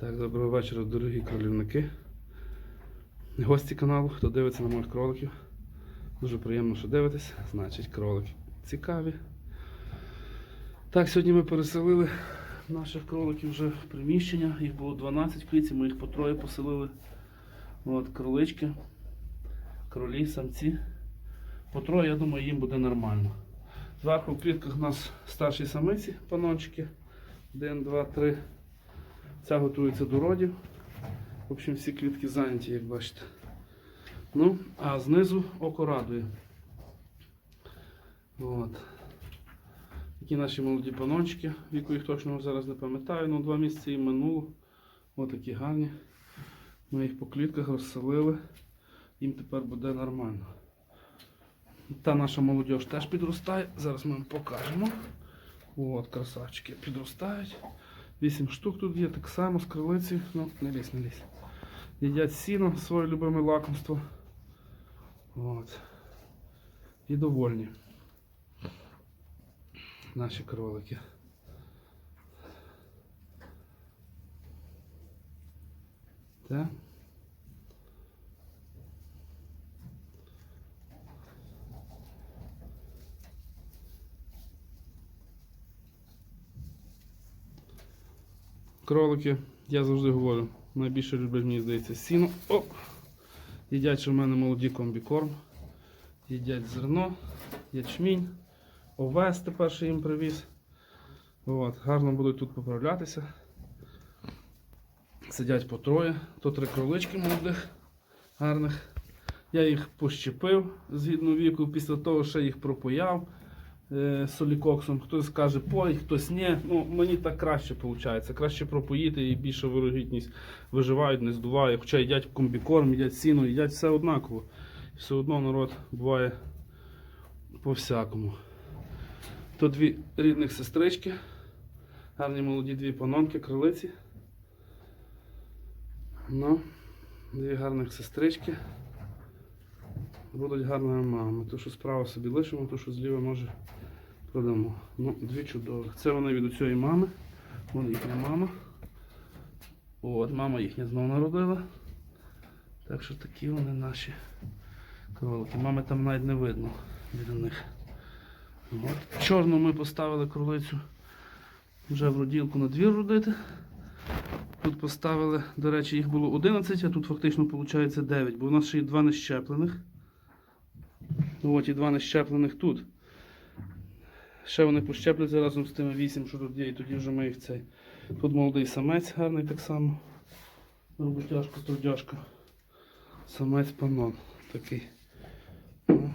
Так, доброго вечора, дорогі кролівники. Гості каналу, хто дивиться на моїх кроликів. Дуже приємно, що дивитесь. Значить, кролики цікаві. Так, сьогодні ми переселили наших кроликів вже в приміщення. Їх було 12 в клітці, ми їх по троє поселили. От, кролички, кролі, самці. По троє, я думаю, їм буде нормально. Зверху в клітках у нас старші самиці, панончики. Один, два, три. Ця готується до родів. В общем, всі клітки зайняті, як бачите. Ну, а знизу око радує. От. Такі наші молоді панончики, віку їх точно зараз не пам'ятаю, ну два місяці їм минуло. Ось такі гарні. Ми їх по клітках розселили. Їм тепер буде нормально. Та наша молодь теж підростає. Зараз ми вам покажемо. От, красавчики підростають. Вісім штук тут є, так само з крилиці. Ну, не лізь, не лізь. Їдять сіно, своє любиме лакомство. От. І довольні. Наші кролики. Так. Кролики, я завжди говорю, найбільше люблять, мені здається, сіно. Оп! Їдять, що в мене молоді комбікорм. Їдять зерно, ячмінь, овес тепер ще їм привіз. От, гарно будуть тут поправлятися. Сидять по троє. То три кролички молодих, гарних. Я їх пощепив згідно віку, після того ще їх пропояв е, солікоксом. Хтось каже пой, хтось ні. Ну, мені так краще виходить. Краще пропоїти і більша вирогідність виживають, не здуває. Хоча їдять комбікорм, їдять сіно, їдять все однаково. Все одно народ буває по-всякому. То дві рідних сестрички, гарні молоді дві панонки, крилиці. Ну, дві гарних сестрички. Будуть гарними мамами. Ту, що справа собі лишимо, ту, що зліва може продамо. Ну, дві чудових. Це вони від цієї мами. Вон їхня мама. От, мама їхня знову народила. Так що такі вони наші кролики. Мами там навіть не видно біля них. От. Чорну ми поставили кролицю вже в роділку на двір родити. Тут поставили, до речі, їх було 11, а тут фактично виходить 9, бо у нас ще є два нещеплених. От і два нещеплених тут. Ще вони пощепляться разом з тими 8, що тут є, і тоді вже ми їх цей. Тут молодий самець гарний так само. Роботяжка, трудяжка. Самець панон такий. Ну.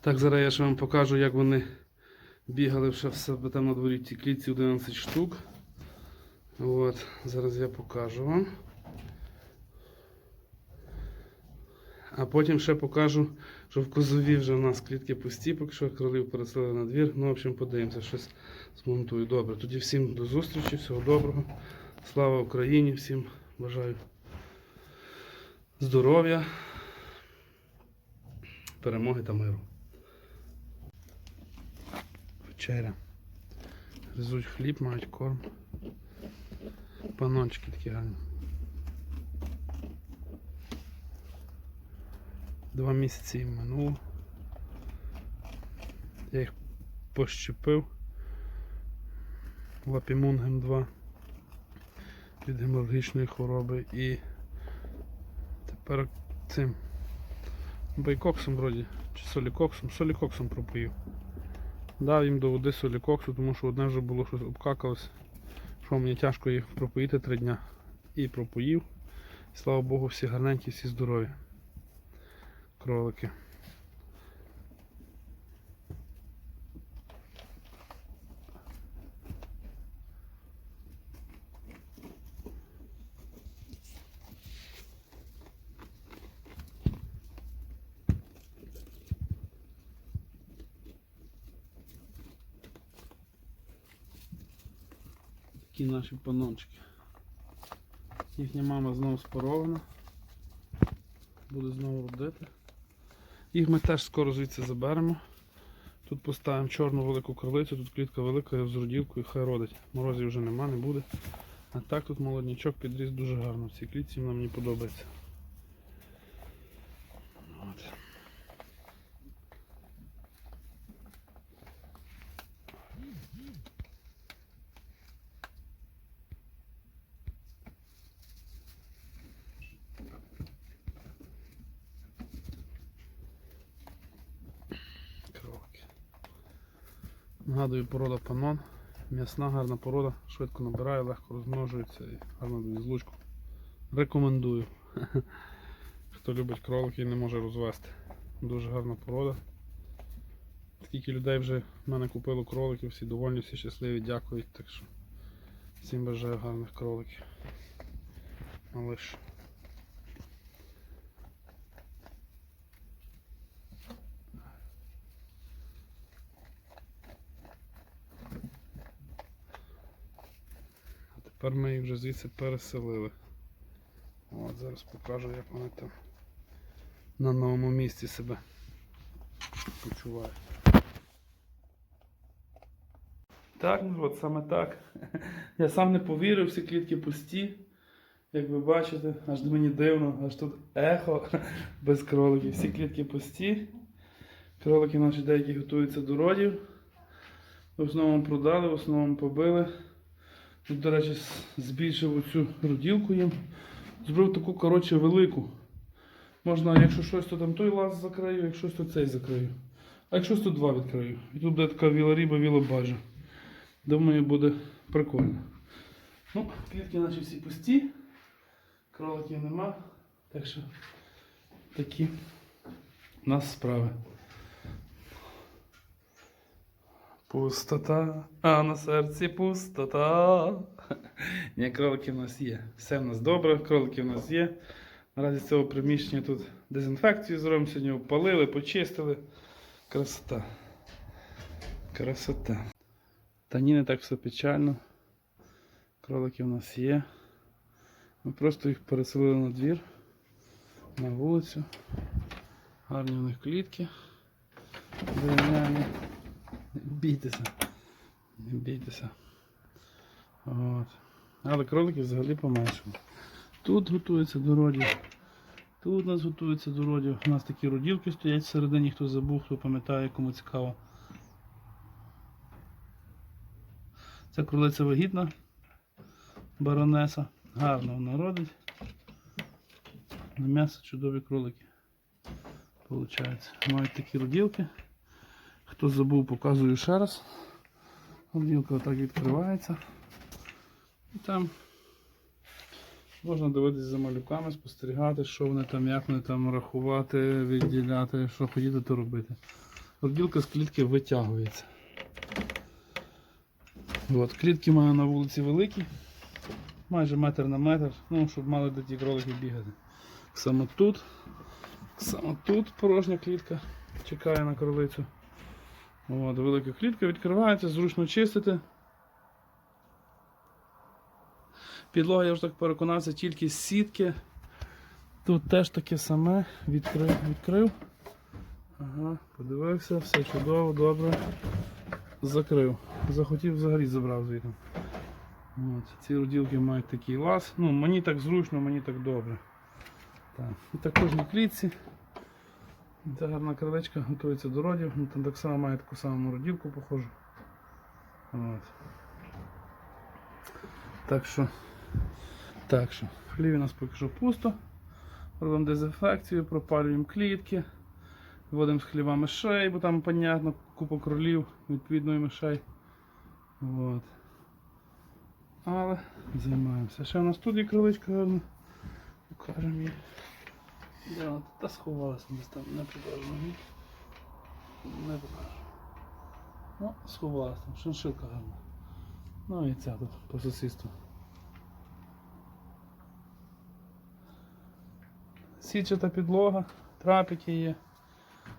Так, зараз я ще вам покажу, як вони бігали ще в себе там на дворі цій клітці 11 штук. От, зараз я покажу вам. А потім ще покажу, що в козові вже в нас клітки пусті, поки що кролів переселили на двір. Ну, в общем, подивимося, щось змонтую. Добре. Тоді всім до зустрічі, всього доброго. Слава Україні, всім бажаю здоров'я, перемоги та миру. Вечеря. Гризуть хліб, мають корм. Панончики такі гарні. Два місяці минуло. Я їх пощепив. Лапімунгем 2 від геморрагічної хвороби і тепер цим байкоксом вроді, чи солікоксом, солікоксом пропоїв. Дав їм до води солікоксу, тому що одне вже було щось обкакалось. Що мені тяжко їх пропоїти три дня. І пропоїв. Слава Богу, всі гарненькі, всі здорові. Кролики. Такі наші панончики. Їхня мама знову спорована. Буде знову родити. Їх ми теж скоро звідси заберемо. Тут поставимо чорну велику крилицю, тут клітка велика з роділкою, хай родить. Морозів вже нема, не буде. А так тут молоднячок підріс дуже гарно. В цій клітці нам мені подобається. От. Кролики. Нагадую, порода панон. М'ясна гарна порода, швидко набирає, легко розмножується і гарно дає злучку. Рекомендую. Хто любить кроликів і не може розвести. Дуже гарна порода. Скільки людей вже в мене купило кроликів, всі довольні, всі щасливі, дякують. Так що всім бажаю гарних кроликів. Малиш. Тепер ми їх вже звідси переселили. От зараз покажу, як вони там на новому місці себе почувають. Так, ну от саме так. Я сам не повірив, всі клітки пусті. Як ви бачите, аж мені дивно, аж тут ехо без кроликів. Всі клітки пусті. Кролики наші деякі готуються до родів. В основному продали, в основному побили. Тут, до речі, збільшив оцю роділку їм. Зробив таку, коротше, велику. Можна, якщо щось, то там той лаз закрию, якщо щось, то цей закрию. А якщо то два відкрию. І тут буде така віла ріба, віла бажа. Думаю, буде прикольно. Ну, клітки наші всі пусті. Кроликів нема. Так що такі у нас справи. Пустота, а на серці пустота. Ні, кролики в нас є. Все в нас добре, кролики в нас є. Наразі з цього приміщення тут дезінфекцію зробимо, сьогодні опалили, почистили. Красота. Красота. Та ні, не так все печально. Кролики в нас є. Ми просто їх переселили на двір, на вулицю. Гарні у них клітки. Дерев'яні. Бійтеся. Не бійтеся. От. Але кролики взагалі поменшили. Тут готується до родів. Тут у нас готується до родів. У нас такі роділки стоять всередині, хто забув, хто пам'ятає, кому цікаво. Це кролиця вагітна, баронеса. Гарно вона родить. На м'ясо чудові кролики. Получається. Мають такі роділки. Хто забув, показую ще раз. Роділка отак відкривається. І там можна дивитися за малюками, спостерігати, що вони там, як вони там рахувати, відділяти, що хотіти, то робити. Роділка з клітки витягується. От, клітки маю на вулиці великі, майже метр на метр, ну, щоб мали до ті кролики бігати. Саме тут, саме тут порожня клітка чекає на кролицю. От, велика клітка відкривається, зручно чистити. Підлога, я вже так переконався, тільки з сітки. Тут теж таке саме. Відкрив, відкрив. Ага, подивився, все чудово, добре. Закрив. Захотів взагалі забрав звідти. От, ці роділки мають такий лаз. Ну, мені так зручно, мені так добре. Так. І також на клітці. Ця гарна крилечка готується до родів. Ну, там так само має таку саму роділку, похожу. От. Так що, так що, в хліві у нас поки що пусто. Робимо дезінфекцію, пропалюємо клітки, вводимо з хліва мишей, бо там, понятно, купа кролів, відповідно і мишей. От. Але займаємося. Ще у нас тут є криличка гарна. Покажемо її. Де? Та сховалася десь там, не покажу. Не покажу. Ну, сховалася там, шиншилка гарна. Ну і ця тут по сусідству. Січата підлога, трапики є,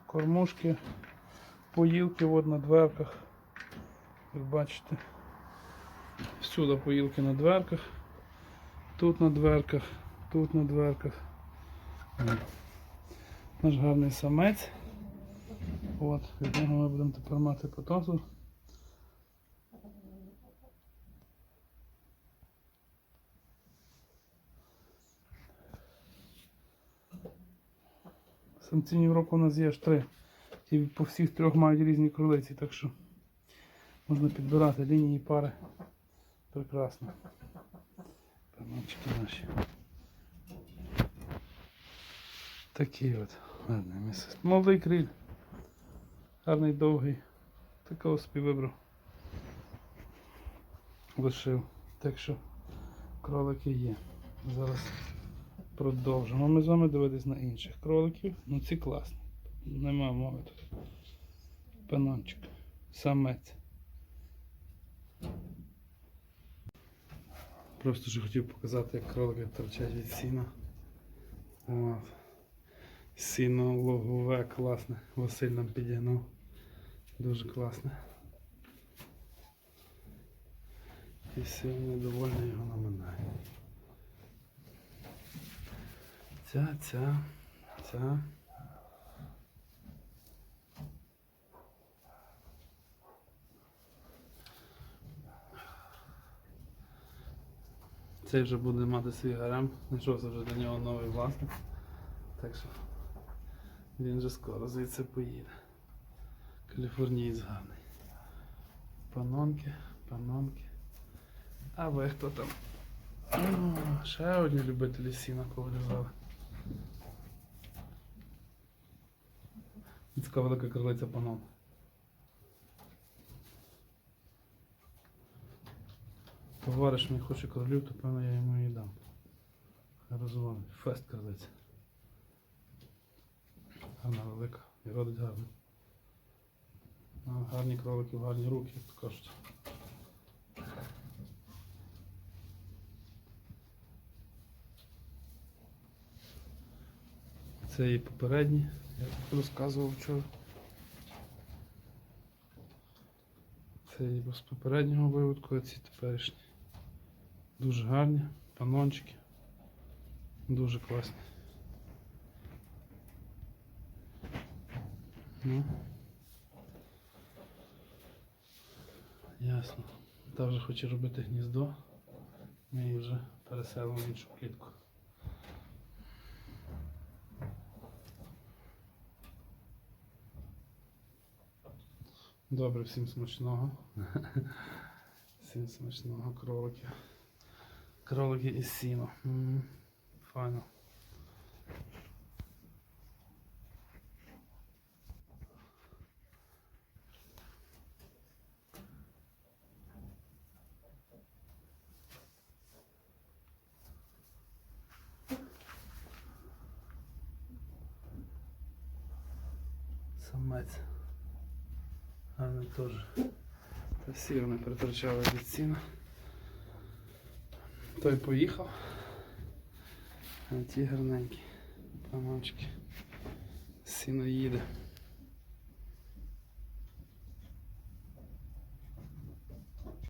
кормушки, поїлки от на дверках. Як бачите, всюди поїлки на дверках, тут на дверках, тут на дверках. Наш гарний самець. От, від нього ми будемо тепер мати потосу. Самці Європи у нас є аж три. І по всіх трьох мають різні кролиці, так що можна підбирати лінії пари. Прекрасно. Паночки наші. Такий от гарний місце. Молодий криль. Гарний довгий. Такого собі вибрав. Лишив. Так що кролики є. Зараз продовжимо. Ми з вами дивитись на інших кроликів. Ну ці класні. Нема мови тут. Панончик. Самець. Просто ж хотів показати, як кролики торчать від сіна. От. Сіно логове класне. Василь нам підігнав. Дуже класне. І сьогодні довольно його наминає. Ця, ця, ця. Цей вже буде мати свій гарем. Знайшовся вже до нього новий власник. Так що він вже скоро звідси поїде. Каліфорнієць гарний. Панонки, панонки. А ви хто там? О, ще одні любителі сіна повилізали. І Така велика крилиця панон. Товариш мій хоче королів, то певно я йому її дам. Розвалить. Фест крилиця. Гарна велика. І родить гарно. Гарні кролики, гарні руки, як то кажуть. Це і попередні, я розказував вчора. Це і з попереднього виводку, а ці теперішні. Дуже гарні, панончики. Дуже класні. Ну. Ясно. Та вже хоче робити гніздо. Ми її вже переселимо в іншу клітку. Добре, всім смачного. Всім смачного кролики. Кролики із сіно. Файно. Самець. Гарний теж. Та всі вони притрачали від сіна. Той поїхав. А ті гарненькі. Паночки. Сіно їде.